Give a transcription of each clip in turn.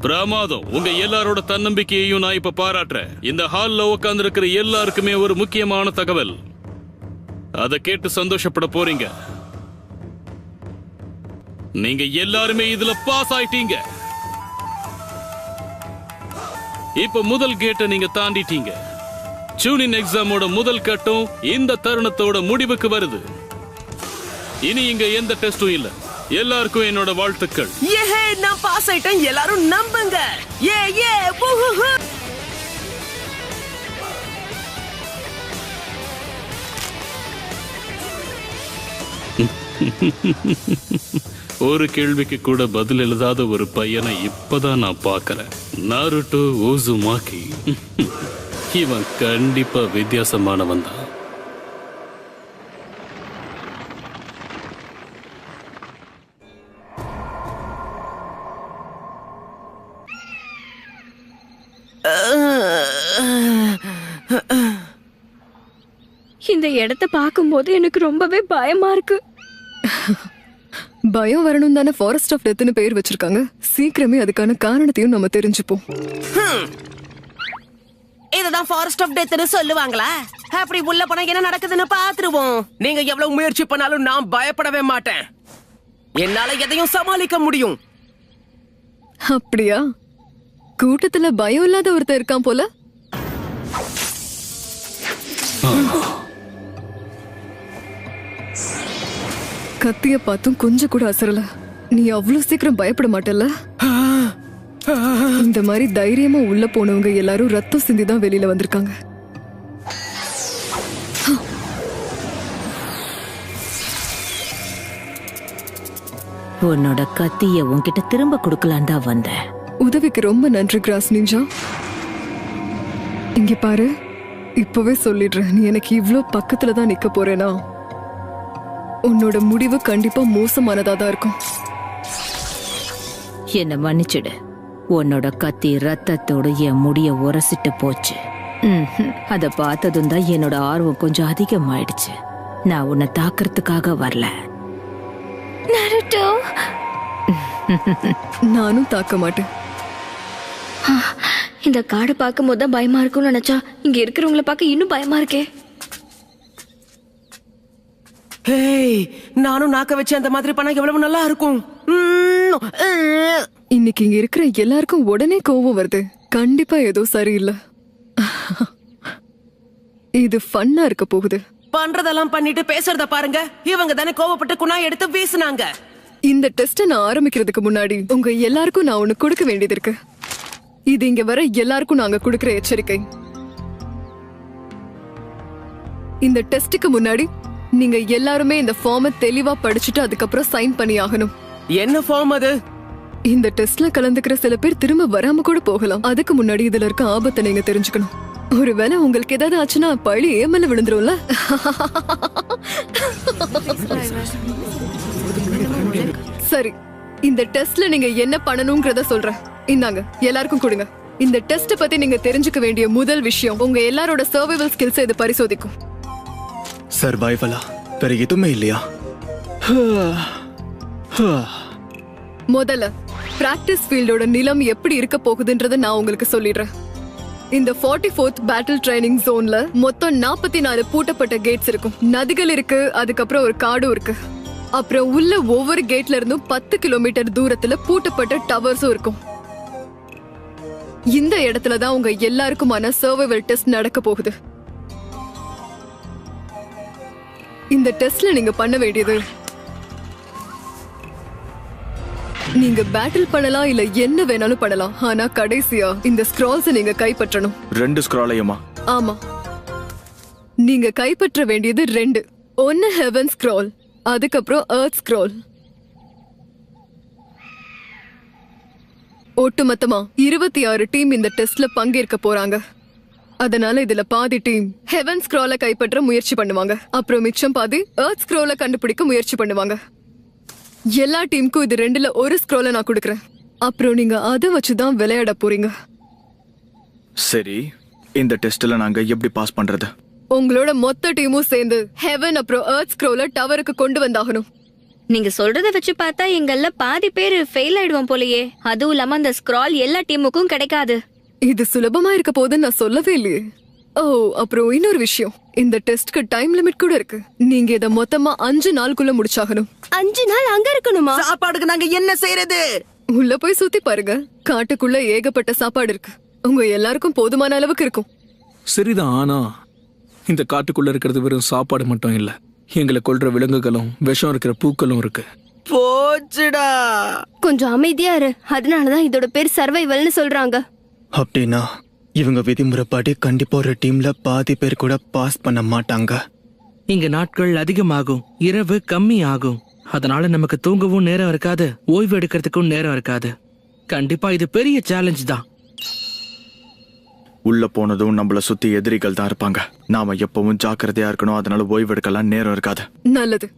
பிரமாதம். உங்க எல்லாரோட தன்னம்பிக்கையையும் நான் இப்ப பாராட்டுறேன். இந்த ஹால்ல உட்கார்ந்து இருக்கிற எல்லாருக்குமே ஒரு முக்கியமான தகவல். அதை கேட்டு சந்தோஷப்பட போறீங்க. நீங்க எல்லாருமே இதுல பாஸ் ஆயிட்டீங்க. இப்ப முதல் கேட்டை நீங்க தாண்டிட்டீங்க. டியூனின் எக்ஸாமோட முதல் கட்டம் இந்த தருணத்தோட முடிவுக்கு வருது. இனி இங்க எந்த டெஸ்டும் இல்ல. எல்லாருக்கும் என்னோட வாழ்த்துக்கள். ஹே நான் பாஸ் ஆயிட்டேன். எல்லாரும் நம்புங்க. ஏ ஏ ஒரு கேள்விக்கு கூட பதில் எழுதாத ஒரு பையனை இப்பதான் நான் பாக்குறேன் நாருட்டோ ஓசுமாக்கி இவன் கண்டிப்பா வித்தியாசமானவன் தான். இந்த இடத்த பார்க்கும்போது எனக்கு ரொம்பவே பயமா இருக்கு. பயம் வரணும் தானே ஃபாரஸ்ட் ஆஃப் டெத்னு பேர் வச்சிருக்காங்க. சீக்கிரமே அதுக்கான காரணத்தையும் நம்ம தெரிஞ்சுப்போம். இதுதான் ஃபாரஸ்ட் ஆஃப் டெத்னு சொல்லுவாங்களா? அப்படி உள்ள போனா என்ன நடக்குதுன்னு பாத்துருவோம் நீங்க எவ்வளவு முயற்சி பண்ணாலும் நான் பயப்படவே மாட்டேன். என்னால எதையும் சமாளிக்க முடியும். அப்படியா? கூட்டத்துல பயம் இல்லாத ஒருத்தர் இருக்கான் போல. கத்திய பார்த்தும் கொஞ்சம் கூட அசரல. நீ அவ்வளவு சீக்கிரம் பயப்பட மாட்டல்ல? இந்த மாதிரி தைரியமா உள்ள போனவங்க எல்லாரும் ரத்தம் சிந்தி தான் வெளியில வந்திருக்காங்க. உன்னோட கத்திய உன்கிட்ட திரும்ப கொடுக்கலான்டா வந்தேன். உதவிக்கு ரொம்ப நன்றி கிராஸ் நிஞ்சா. இங்க பாரு இப்பவே சொல்லிடுறேன் நீ எனக்கு இவ்ளோ பக்கத்துல தான் நிக்க போறேனா? உன்னோட முடிவு கண்டிப்பா மோசமானதா தான் இருக்கும். என்ன மன்னிச்சிடு. உன்னோட கத்தி ரத்தத்தோட என் முடிய உரசிட்டு போச்சு. அத பார்த்ததும் தான் என்னோட ஆர்வம் கொஞ்சம் அதிகமாயிடுச்சு. நான் உன்னை தாக்குறதுக்காக வரல. நருட்டோ. நானும் தாக்க மாட்டேன். இந்த காடை பார்க்கும்போது தான் பயமா இருக்கும்னு நினைச்சா இங்க இருக்கிறவங்கள பார்க்க இன்னும் பயமா இருக்கே. ஹேய் நானும் நாக்க வச்சு அந்த மாதிரி பண்ணா எவ்வளவு நல்லா இருக்கும். இன்னைக்கு இங்க இருக்கிற எல்லாருக்கும் உடனே கோவம் வருது. கண்டிப்பா ஏதோ சரியில்லை. இது ஃபன்னா இருக்க போகுது. பண்றதெல்லாம் பண்ணிட்டு பேசுறத பாருங்க. இவங்க தானே கோவப்பட்டு குணா எடுத்து வீசுனாங்க. இந்த டெஸ்ட நான் ஆரம்பிக்கிறதுக்கு முன்னாடி உங்க எல்லாருக்கும் நான் ஒண்ணு கொடுக்க வேண்டியது இருக்கு. இது இங்க வர எல்லாருக்கும் நாங்க கொடுக்கிற எச்சரிக்கை. இந்த டெஸ்டுக்கு முன்னாடி நீங்க எல்லாருமே இந்த ஃபார்மை தெளிவா படிச்சுட்டு அதுக்கப்புறம் சைன் பண்ணி ஆகணும் என்ன ஃபார்ம் அது? இந்த டெஸ்ட்ல கலந்துக்கிற சில பேர் திரும்ப வராம கூட போகலாம். அதுக்கு முன்னாடி இதுல இருக்க ஆபத்தை நீங்க தெரிஞ்சுக்கணும். ஒருவேளை உங்களுக்கு ஏதாவது ஆச்சுன்னா பழி ஏமல விழுந்துரும்ல? சரி இந்த டெஸ்ட்ல நீங்க என்ன பண்ணணும்ங்கறத சொல்றேன். இந்தாங்க எல்லாருக்கும் கொடுங்க. இந்த டெஸ்ட் பத்தி நீங்க தெரிஞ்சுக்க வேண்டிய முதல் விஷயம் உங்க எல்லாரோட சர்வைவல் ஸ்கில்ஸ் இது பரிசோதிக்கும். சர்வைவலா வேற எதுவுமே இல்லையா? முதல்ல பிராக்டிஸ் ஃபீல்டோட நிலம் எப்படி இருக்க போகுதுன்றத நான் உங்களுக்கு சொல்லிடுறேன். இந்த 44th ஃபோர்த் பேட்டில் ட்ரைனிங் ஜோன்ல மொத்தம் நாற்பத்தி நாலு பூட்டப்பட்ட கேட்ஸ் இருக்கும். நதிகள் இருக்கு அதுக்கப்புறம் ஒரு காடும் இருக்கு. அப்புறம் உள்ள ஒவ்வொரு கேட்ல இருந்தும் பத்து கிலோமீட்டர் தூரத்துல பூட்டப்பட்ட டவர்ஸும் இருக்கும். இந்த இடத்துல தான் உங்க எல்லாருக்குமான சர்வைவல் டெஸ்ட் நடக்க போகுது. இந்த டெஸ்ட்ல நீங்க பண்ண வேண்டியது. நீங்க பேட்டில் பண்ணலாம் இல்ல என்ன வேணாலும் பண்ணலாம். ஆனா கடைசியா இந்த ஸ்க்ரால்ஸ் நீங்க கைப்பற்றணும். ரெண்டு ஸ்க்ராலையுமா ஆமா. நீங்க கைப்பற்ற வேண்டியது ரெண்டு. ஒன்னு ஹெவன் ஸ்க்ரால் அதுக்கப்புறம் எர்த் ஸ்க்ரால் ஒட்டுமொத்தமா இருபத்தி ஆறு டீம் இந்த டெஸ்ட்ல பங்கேற்க போறாங்க. அதனால இதுல பாதி டீம் ஹெவன் ஸ்க்ரால கைப்பற்ற முயற்சி பண்ணுவாங்க. அப்புறம் மிச்சம் பாதி எர்த் ஸ்க்ரோல கண்டுபிடிக்க முயற்சி பண்ணுவாங்க. எல்லா டீமுக்கும் இது ரெண்டுல ஒரு ஸ்க்ரோல நான் கொடுக்கறேன். அப்புறம் நீங்க அதை வச்சுதான் விளையாட போறீங்க. சரி இந்த டெஸ்ட்ல நாங்க எப்படி பாஸ் பண்றது? உங்களோட மொத்த டீமும் சேர்ந்து ஹெவன் அப்புறம் எர்த் ஸ்க்ரோல டவருக்கு கொண்டு வந்தாகணும். நீங்க சொல்றத வச்சு பார்த்தா எங்கல்ல பாதி பேர் ஃபெயில் ஆயிடுவோம் போலயே. அதுவும் இல்லாம அந்த ஸ்க்ரால் எல்லா டீமுக்கும் கிடைக்காது. இது சுலபமா இருக்க போதுன்னு நான் சொல்லவே இல்லையே. ஓ அப்புறம் இன்னொரு விஷயம். இந்த டெஸ்ட்க்கு டைம் லிமிட் கூட இருக்கு. நீங்க இத மொத்தமா அஞ்சு நாளுக்குள்ள முடிச்சாகணும். அஞ்சு நாள் அங்க இருக்கணுமா? சாப்பாடுக்கு நாங்க என்ன செய்யறது? உள்ள போய் சுத்தி பாருங்க. காட்டுக்குள்ள ஏகப்பட்ட சாப்பாடு இருக்கு. உங்க எல்லாருக்கும் போதுமான அளவுக்கு இருக்கும். சரிதான் ஆனா இந்த காட்டுக்குள்ள இருக்கிறது வெறும் சாப்பாடு மட்டும் இல்ல. எங்களை கொல்ற விலங்குகளும் விஷம் இருக்கிற பூக்களும் இருக்கு. போச்சுடா. கொஞ்சம் அமைதியா இரு. அதனாலதான் இதோட பேர் சர்வைவல்னு சொல்றாங்க. அப்படின்னா இவங்க விதிமுறைப்படி கண்டிப்பா ஒரு டீம்ல பாதி பேர் கூட பாஸ் பண்ண மாட்டாங்க. இங்க நாட்கள் அதிகமாகும் இரவு கம்மி ஆகும் அதனால நமக்கு தூங்கவும் நேரம் இருக்காது ஓய்வு எடுக்கிறதுக்கும் நேரம் இருக்காது. கண்டிப்பா இது பெரிய சேலஞ்ச் தான். உள்ள போனதும் நம்மள சுத்தி எதிரிகள் தான் இருப்பாங்க. நாம எப்பவும் ஜாக்கிரதையா இருக்கணும் அதனால ஓய்வெடுக்கலாம் நேரம் இருக்காது. நல்லது.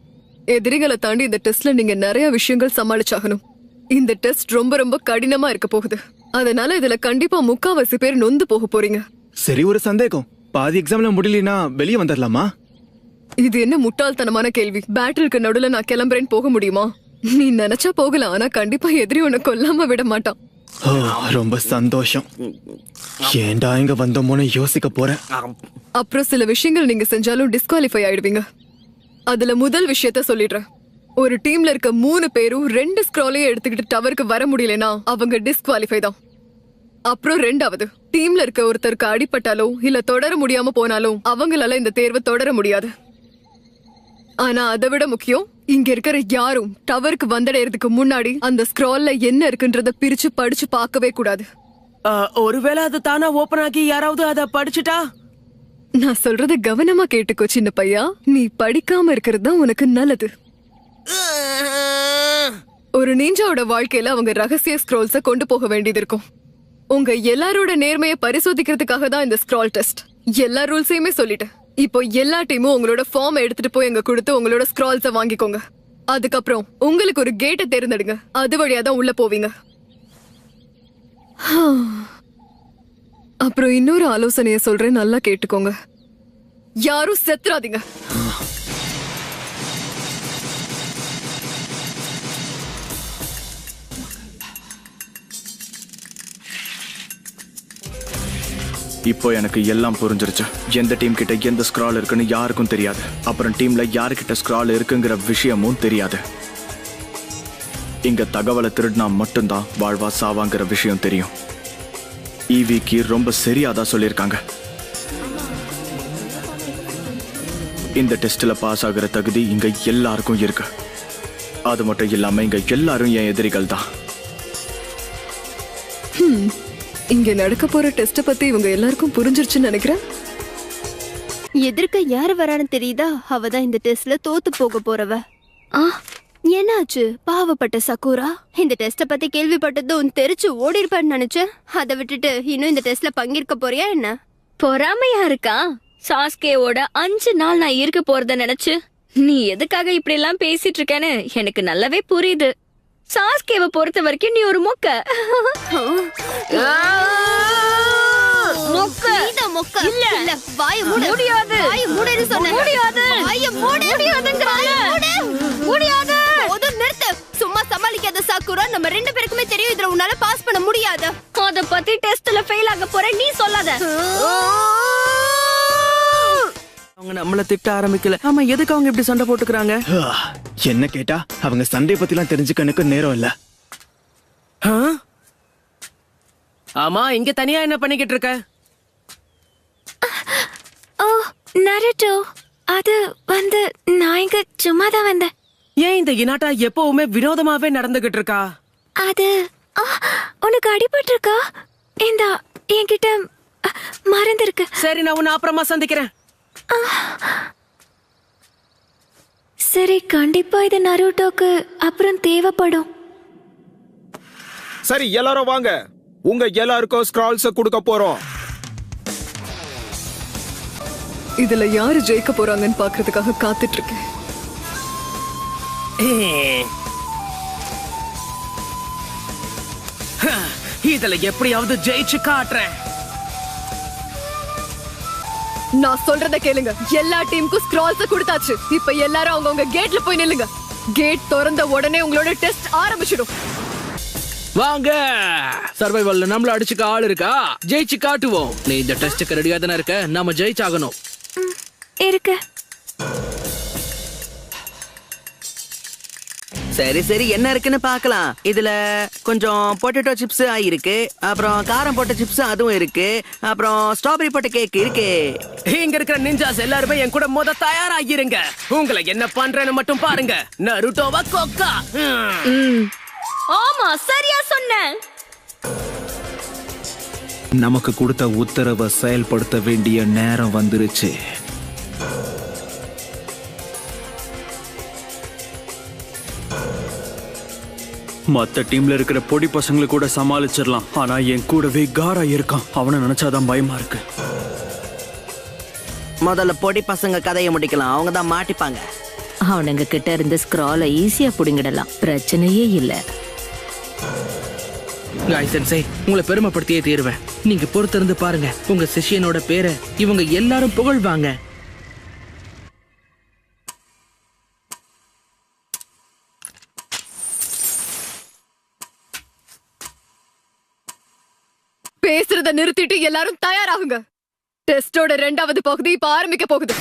எதிரிகளை தாண்டி இந்த டெஸ்ட்ல நீங்க நிறைய விஷயங்கள் சமாளிச்சாகணும். இந்த டெஸ்ட் ரொம்ப ரொம்ப கடினமா இருக்க போகுது. அதனால இதுல கண்டிப்பா முக்காவாசி பேர் நொந்து போக போறீங்க. சரி ஒரு சந்தேகம். பாதி எக்ஸாம்ல முடியலனா வெளியே வந்துடலாமா இது என்ன முட்டாள்தனமான கேள்வி. பேட்டிலுக்கு நடுவுல நான் கிளம்புறேன்னு போக முடியுமா? நீ நினைச்சா போகலாம் ஆனா கண்டிப்பா எதிரி உன்னை கொல்லாம விட மாட்டான். ரொம்ப சந்தோஷம். ஏன்டா இங்க வந்தோமோன்னு யோசிக்க போறேன். அப்புறம் சில விஷயங்கள் நீங்க செஞ்சாலும் டிஸ்குவாலிஃபை ஆயிடுவீங்க. அதுல முதல் விஷயத்த சொல்லிடுறேன். ஒரு டீம்ல இருக்க மூணு பேரும் ரெண்டு ஸ்க்ராலையும் எடுத்துக்கிட்டு டவருக்கு வர முடியலனா அவங்க டிஸ்குவாலிஃபை தான். அப்புறம் ரெண்டாவது டீம்ல இருக்க ஒருத்தருக்கு அடிபட்டாலோ இல்ல தொடர முடியாம போனாலும் அவங்களால இந்த தேர்வை தொடர முடியாது. ஆனா அதை விட முக்கியம் இங்க இருக்கிற யாரும் டவருக்கு வந்தடைறதுக்கு முன்னாடி அந்த ஸ்க்ரால்ல என்ன இருக்குன்றத பிரிச்சு படிச்சு பார்க்கவே கூடாது. ஒருவேளை அது தானா ஓபன் ஆகி யாராவது அத படிச்சுட்டா? நான் சொல்றத கவனமா கேட்டுக்கோ சின்ன பையா. நீ படிக்காம இருக்கிறது தான் உனக்கு நல்லது. ஒரு நீஞ்சாவோட வாழ்க்கையில அவங்க ரகசிய ஸ்க்ரோல்ஸ கொண்டு போக வேண்டியது இருக்கும். உங்க எல்லாரோட நேர்மையை பரிசோதிக்கிறதுக்காக தான் இந்த ஸ்க்ரால் டெஸ்ட் எல்லா ரூல்ஸையுமே சொல்லிட்டேன் இப்போ எல்லா டீமும் உங்களோட ஃபார்ம் எடுத்துட்டு போய் எங்க கொடுத்து உங்களோட ஸ்க்ரால்ஸ வாங்கிக்கோங்க. அதுக்கப்புறம் உங்களுக்கு ஒரு கேட்டை தேர்ந்தெடுங்க. அது வழியா தான் உள்ள போவீங்க. அப்புறம் இன்னொரு ஆலோசனையை சொல்றேன் நல்லா கேட்டுக்கோங்க. யாரும் செத்துறாதீங்க. இப்போ எனக்கு எல்லாம் புரிஞ்சிருச்சு. எந்த டீம் கிட்ட எந்த ஸ்க்ரால் இருக்குன்னு யாருக்கும் தெரியாது. அப்புறம் டீம்ல யாருக்கிட்ட ஸ்க்ரால் இருக்குங்கிற விஷயமும் தெரியாது. இங்க தகவலை திருடினா மட்டும்தான் வாழ்வா சாவாங்கிற விஷயம் தெரியும். ஈவிக்கு ரொம்ப சரியாதான் சொல்லியிருக்காங்க. இந்த டெஸ்ட்ல பாஸ் ஆகுற தகுதி இங்க எல்லாருக்கும் இருக்கு. அது மட்டும் இல்லாம இங்க எல்லாரும் என் எதிரிகள் தான். இங்க நடக்க போற டெஸ்ட பத்தி இவங்க எல்லாருக்கும் புரிஞ்சிருச்சுன்னு நினைக்கிறேன். எதிர்க்க யாரு வரான்னு தெரியுதா? அவ தான் இந்த டெஸ்ட்ல தோத்து போக போறவ. ஆ என்னாச்சு? பாவப்பட்ட சக்கூரா இந்த டெஸ்ட பத்தி கேள்விப்பட்டதும் தெரிச்சு ஓடி இருப்பான்னு நினைச்சேன். அதை விட்டுட்டு இன்னும் இந்த டெஸ்ட்ல பங்கேற்க போறியா என்ன? பொறாமையா இருக்கா? சாஸ்கேவோட அஞ்சு நாள் நான் இருக்க போறத நினைச்சு நீ எதுக்காக இப்படி எல்லாம் பேசிட்டு இருக்கேன்னு எனக்கு நல்லாவே புரியுது. சாஸ்கேவை பொறுத்த வரைக்கும் நீ ஒரு மொக்க. மொக்க. நீதான் மொக்க. இல்ல. இல்ல வாய மூடு. முடியாது. வாய மூடுன்னு சொன்னேன். முடியாது. வாய மூடு. முடியாதுங்கறால. வாய மூடு. முடியாது. நிறுத்து. சும்மா சமாளிக்காத சாக்குரா? நம்ம ரெண்டு பேருக்குமே தெரியும். இதுல உன்னால பாஸ் பண்ண முடியாது. அத பத்தி டெஸ்ட்ல ஃபெயில் ஆக போற நீ சொல்லாத. அவங்க நம்மள திட்ட ஆரம்பிக்கல. ஆமா எதுக்கு அவங்க இப்படி சண்டை போட்டுக்கிறாங்க? என்ன கேட்டா அவங்க சண்டை பத்திலாம் தெரிஞ்சுக்க எனக்கு நேரம் இல்ல. ஆ? ஆமா இங்க தனியா என்ன பண்ணிக்கிட்டு இருக்க? ஓ நரட்டோ அது வந்து நான் இங்க சும்மா தான் வந்தேன். ஏன் இந்த இனாட்டா எப்பவுமே வினோதமாவே நடந்துகிட்டு இருக்கா? அது உனக்கு அடிபட்டு இருக்கா இந்த என்கிட்ட இருக்கு சரி நான் உன்னை அப்புறமா சந்திக்கிறேன். சரி கண்டிப்பா இது நருட்டோக்கு அப்புறம் தேவைப்படும். சரி எல்லாரும் வாங்க. உங்க எல்லாருக்கும் ஸ்க்ரால்ஸ் கொடுக்க போறோம். இதுல யாரு ஜெயிக்க போறாங்கன்னு பாக்குறதுக்காக காத்துட்டு இருக்கேன் இதுல எப்படியாவது ஜெயிச்சு காட்டுறேன். நான் சொல்றத கேளுங்க. எல்லா டீமுக்கும் ஸ்க்ரால்ஸ் கொடுத்தாச்சு. இப்ப எல்லாரும் அவங்கவங்க கேட்ல போய் நில்லுங்க. கேட் திறந்த உடனே உங்களோட டெஸ்ட் ஆரம்பிச்சிடும். வாங்க. சர்வைவல்ல நம்மள அடிச்சுக்க ஆள் இருக்கா? ஜெயிச்சு காட்டுவோம். நீ இந்த டெஸ்டுக்கு ரெடியா தானே இருக்க? நாம ஜெயிச்சாகணும். இருக்கு. சரி சரி என்ன இருக்குன்னு பார்க்கலாம். இதுல கொஞ்சம் பொட்டேட்டோ சிப்ஸ் இருக்கு. அப்புறம் காரம் போட்ட சிப்ஸ் அதுவும் இருக்கு. அப்புறம் ஸ்ட்ராபெரி போட்ட கேக் இருக்கு. இங்க இருக்கிற நிஞ்சாஸ் எல்லாருமே என் கூட முத தயாராகிருங்க. உங்களை என்ன பண்றேன்னு மட்டும் பாருங்க. நருட்டோவா கொக்கா. ஆமா சரியா சொன்ன நமக்கு கொடுத்த உத்தரவை செயல்படுத்த வேண்டிய நேரம் வந்துருச்சு. மத்த டீம்ல இருக்கிற பொடி பசங்களை கூட சமாளிச்சிடலாம். ஆனா என் கூடவே காரா இருக்கான். அவனை நினைச்சாதான் பயமா இருக்கு. முதல்ல பொடி பசங்க கதையை முடிக்கலாம். அவங்க தான் மாட்டிப்பாங்க. அவனுங்க கிட்ட இருந்து ஸ்க்ராலை ஈஸியா புடிங்கிடலாம். பிரச்சனையே இல்ல. சென்சை உங்களை பெருமைப்படுத்தியே தீருவேன். நீங்க பொறுத்திருந்து பாருங்க. உங்க சிஷியனோட பேரை இவங்க எல்லாரும் புகழ்வாங்க. பேசுறத நிறுத்திட்டு எல்லாரும் தயாராகுங்க. டெஸ்டோட ரெண்டாவது பகுதி இப்ப ஆரம்பிக்க போகுது.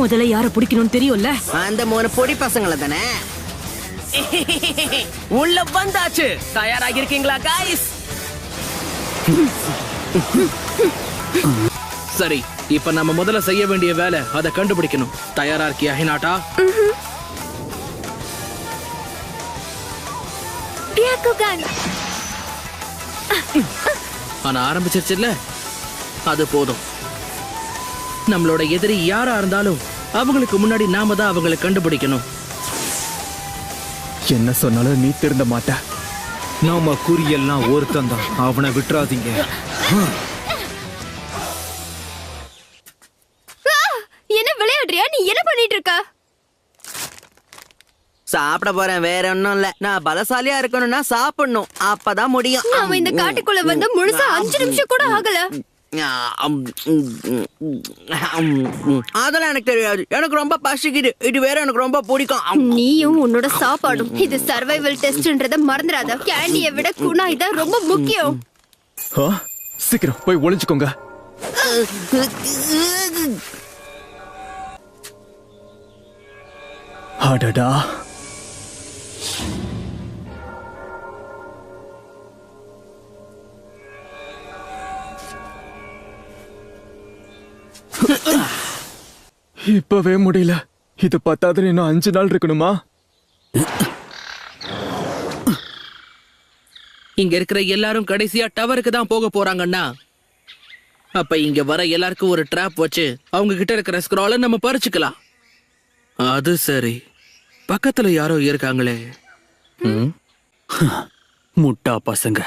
முதல்ல யார பிடிக்கணும்னு தெரியும்ல? அந்த மூணு பொடி பசங்களை தானே? உள்ள வந்தாச்சு. தயாராகி இருக்கீங்களா காய்ஸ் சரி இப்ப நம்ம முதல்ல செய்ய வேண்டிய வேலை அதை கண்டுபிடிக்கணும். தயாரா இருக்கியா ஹினாட்டா? ஆனா ஆரம்பிச்சிருச்சுல்ல அது போதும். நம்மளோட எதிரி யாரா இருந்தாலும் அவங்களுக்கு முன்னாடி நாம தான் அவங்களை கண்டுபிடிக்கணும். என்ன சொன்னாலும் நீ திருந்த மாட்ட. நாம குறியெல்லாம் ஒருத்தன் தான். அவனை விட்டுறாதீங்க. சாப்பிட போறேன் வேற ஒண்ணும் இல்ல. நான் பலசாலியா இருக்கணும்னா சாப்பிடணும். அப்பதான் முடியும். நாம இந்த காட்டுக்குள்ள வந்து முழுசா அஞ்சு நிமிஷம் கூட ஆகல. அதெல்லாம் எனக்கு தெரியாது. எனக்கு ரொம்ப பசிக்குது. இது வேற எனக்கு ரொம்ப பிடிக்கும். நீயும் உன்னோட சாப்பாடும். இது சர்வைவல் டெஸ்ட்ன்றத மறந்துடாத. கேண்டியை விட குணாய் தான் ரொம்ப முக்கியம். சீக்கிரம் போய் ஒளிஞ்சுக்கோங்க. அடடா இப்பவே முடியல. இது பத்தாதுன்னு இன்னும் அஞ்சு நாள் இருக்கணுமா? இங்க இருக்கிற எல்லாரும் கடைசியா டவருக்கு தான் போக போறாங்கன்னா அப்ப இங்க வர எல்லாருக்கும் ஒரு ட்ராப் வச்சு அவங்க கிட்ட இருக்கிற ஸ்க்ரால நம்ம பறிச்சுக்கலாம். அது சரி. பக்கத்துல யாரோ இருக்காங்களே. முட்டா பசங்க.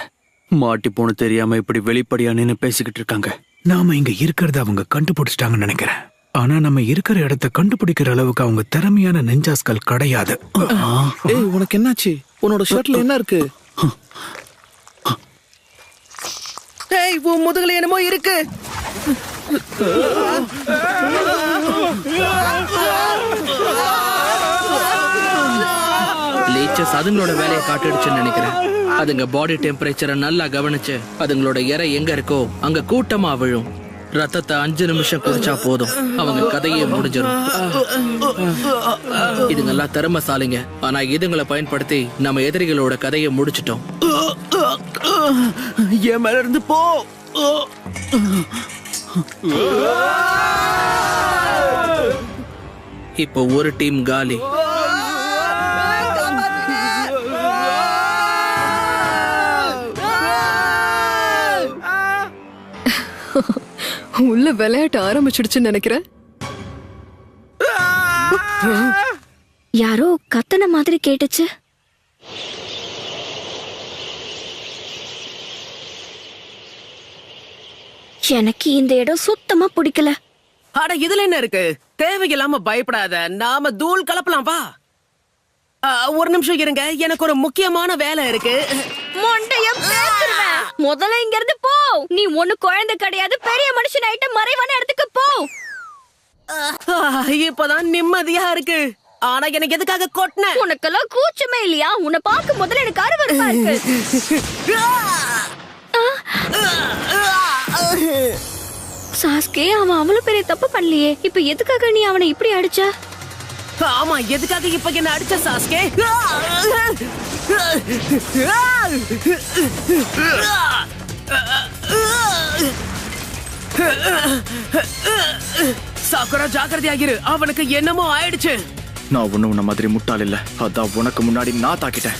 மாட்டி போன தெரியாம இப்படி வெளிப்படையா நின்னு பேசிக்கிட்டு இருக்காங்க. நாம இங்க இருக்கிறத அவங்க கண்டுபிடிச்சிட்டாங்கன்னு நினைக்கிறேன். ஆனா நம்ம இருக்கிற இடத்த கண்டுபிடிக்கிற அளவுக்கு அவங்க திறமையான நெஞ்சாஸ்கள் கிடையாது. ஏய் உனக்கு என்னாச்சு? உன்னோட ஷர்ட்ல என்ன இருக்கு? ஏய் உன் முதுகுல என்னமோ இருக்கு. லீச்சஸ் அதுங்களோட வேலையை காட்டிடுச்சுன்னு நினைக்கிறேன். அதுங்க பாடி டெம்பரேச்சரை நல்லா கவனிச்சு அதுங்களோட இறை எங்க இருக்கோ அங்க கூட்டமா விழும். ரத்தத்தை அஞ்சு நிமிஷம் குடிச்சா போதும். அவங்க கதையே முடிஞ்சிடும் இதுங்கெல்லாம் திறமைசாலிங்க. ஆனா இதுங்களை பயன்படுத்தி நம்ம எதிரிகளோட கதையை முடிச்சிட்டோம். என் மேல இருந்து போ. இப்போ ஒரு டீம் காலி. உள்ள விளையாட்டு ஆரம்பிச்சிடுச்சுன்னு நினைக்கிறேன். யாரோ கத்தன மாதிரி கேட்டுச்சு. எனக்கு இந்த இடம் சுத்தமா பிடிக்கல. அட இதுல என்ன இருக்கு? தேவையில்லாம பயப்படாத. நாம தூள் கலப்பலாம் வா. ஒரு நிமிஷம் இருங்க. எனக்கு ஒரு முக்கியமான வேலை இருக்கு. முதல்ல இங்க இருந்து போ நீ ஒண்ணு குழந்தை கிடையாது பெரிய மனுஷன் ஆயிட்ட மறைவான இடத்துக்கு போ இப்பதான் நிம்மதியா இருக்கு ஆனா எனக்கு எதுக்காக கொட்டின உனக்கெல்லாம் கூச்சமே இல்லையா உன்னை பார்க்கும் முதல்ல எனக்கு அருவருப்பா இருக்கு சாஸ்கே அவன் அவ்வளவு பெரிய தப்பு பண்ணலையே இப்ப எதுக்காக நீ அவனை இப்படி அடிச்ச ஆமா எதுக்காக இப்ப என்ன அடிச்ச சாஸ்கே சாக்குரா ஜாக்கிரதையாகிரு. அவனுக்கு என்னமோ ஆயிடுச்சு. நான் ஒன்னும் உன்ன மாதிரி முட்டாள் இல்ல. அதான் உனக்கு முன்னாடி நான் தாக்கிட்டேன்.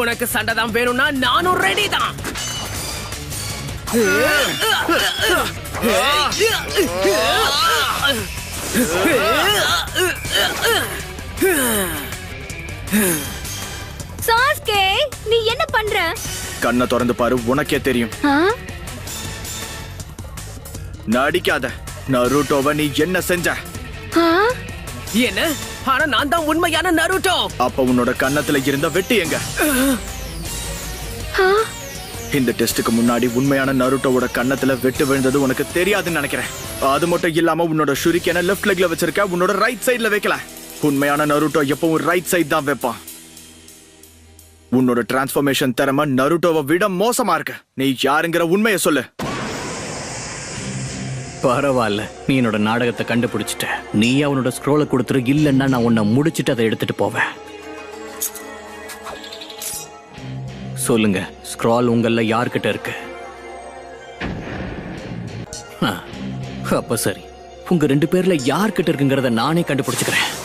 உனக்கு சண்டை தான் வேணும்னா நானும் ரெடி தான். சாஸ்கே நீ கண்ணை திறந்து பாரு உனக்கே தெரியும். ஆ? நடிக்காத நருட்டோவ நீ என்ன செஞ்ச? ஆ? என்ன? ஆனா நான் தான் உண்மையான நருட்டோ. அப்ப உன்னோட கன்னத்துல இருந்த வெட்டு எங்க? ஆ? இந்த டெஸ்டுக்கு முன்னாடி உண்மையான நருட்டோவோட கன்னத்துல வெட்டு விழுந்தது உனக்கு தெரியாதுன்னு நினைக்கிறேன். அது மட்டும் இல்லாம உன்னோட ஷுரிக்கனை லெஃப்ட் லெக்ல வச்சிருக்க உன்னோட ரைட் சைடுல வைக்கல. உண்மையான நருட்டோ எப்பவும் ரைட் சைடு தான் வைப்பான். உன்னோட டிரான்ஸ்ஃபர்மேஷன் திறமை நருட்டோவை விட மோசமா இருக்கு. நீ யாருங்கிற உண்மையை சொல்லு. பரவாயில்ல. நீ என்னோட நாடகத்தை கண்டுபிடிச்சிட்ட. நீ அவனோட ஸ்க்ரோலை கொடுத்துரு. இல்லைன்னா நான் உன்னை முடிச்சிட்டு அதை எடுத்துட்டு போவேன். சொல்லுங்க. ஸ்க்ரால் உங்கள யார்கிட்ட இருக்கு? ஆ, அப்ப சரி. உங்க ரெண்டு பேர்ல யார்கிட்ட இருக்குங்கிறத நானே கண்டுபிடிச்சுக்கிறேன்.